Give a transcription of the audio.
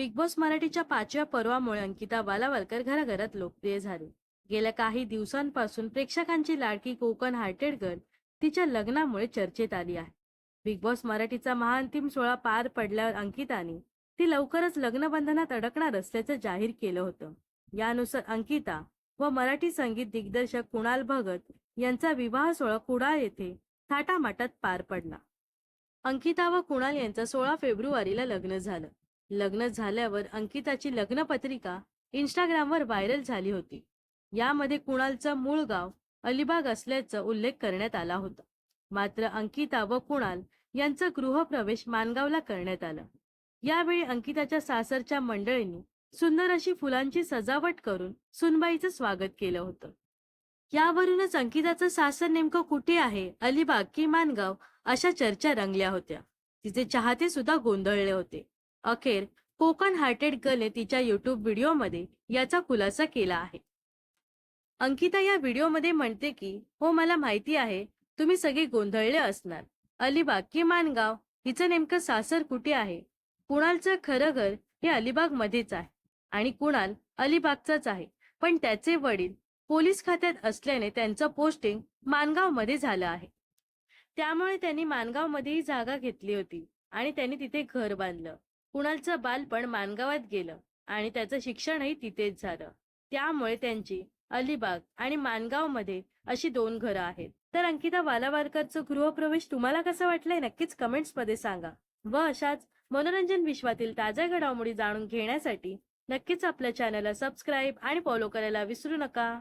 Big boss मराठीच्या पाचव्या पर्वामुळे अंकिता बालावलकर घराघरात लोकप्रिय झाली. गेल्या काही दिवसांपासून प्रेक्षकांची लाडकी कोकण हार्टेड गर्ल तिच्या लग्नामुळे चर्चेत आली आहे. बिग बॉस मराठीचा महाअंतिम सोहळा पार पडल्यावर अंकिताने ती लवकरच लग्नबंधनात अडकणार असल्याचं जाहीर केलं होतं. यानुसार अंकिता व मराठी संगीत दिग्दर्शक कुणाल भगत यांचा विवाह सोहळा कुडाळ येथे थाटामाटात पार पडला. अंकिता व कुणाल यांचा सोळा फेब्रुवारीला लग्न झालं. लग्न झाल्यावर अंकिताची लग्नपत्रिका इंस्टाग्रामवर व्हायरल झाली होती. यामध्ये कुणालचं मूळ गाव अलिबाग असल्याचा उल्लेख करण्यात आला होता. मात्र अंकिता व कुणाल यांचा गृहप्रवेश मानगावला करण्यात आला. यावेळी अंकिताच्या सासरच्या मंडळींनी सुंदर अशी फुलांची सजावट करून सुनबाईचं स्वागत केलं होतं. यावरूनच अंकिताचं सासर नेमकं कुठे आहे अलिबाग की मानगाव अशा चर्चा रंगल्या होत्या. तिचे चाहते सुद्धा गोंधळले होते. अखेर कोकण हार्टेड गर्लने तिच्या युट्यूब व्हिडिओमध्ये याचा खुलासा केला आहे. अंकिता या व्हिडिओमध्ये म्हणते की हो मला माहिती आहे तुम्ही सगळे गोंधळले असणार. अलिबाग की मानगाव हिचं नेमकं सासर कुठे आहे? कुणालचं खरं घर हे अलिबाग मध्येच आहे आणि कुणाल अलिबागचाच आहे. पण त्याचे वडील पोलीस खात्यात असल्याने त्यांचं पोस्टिंग मानगावमध्ये झालं आहे. त्यामुळे त्यांनी मानगाव मध्येही जागा घेतली होती आणि त्यांनी तिथे घर बांधलं. कुणालचं बालपण मानगावात गेलं आणि त्याचं शिक्षणही तिथेच झालं. त्यामुळे त्यांची अलिबाग आणि मानगावमध्ये अशी दोन घरं आहेत. तर अंकिता बालावारकरचं गृहप्रवेश तुम्हाला कसं वाटलंय? नक्कीच कमेंट्समध्ये सांगा. व अशाच मनोरंजन विश्वातील ताज्या घडामोडी जाणून घेण्यासाठी नक्कीच आपल्या चॅनलला सबस्क्राईब आणि फॉलो करायला विसरू नका.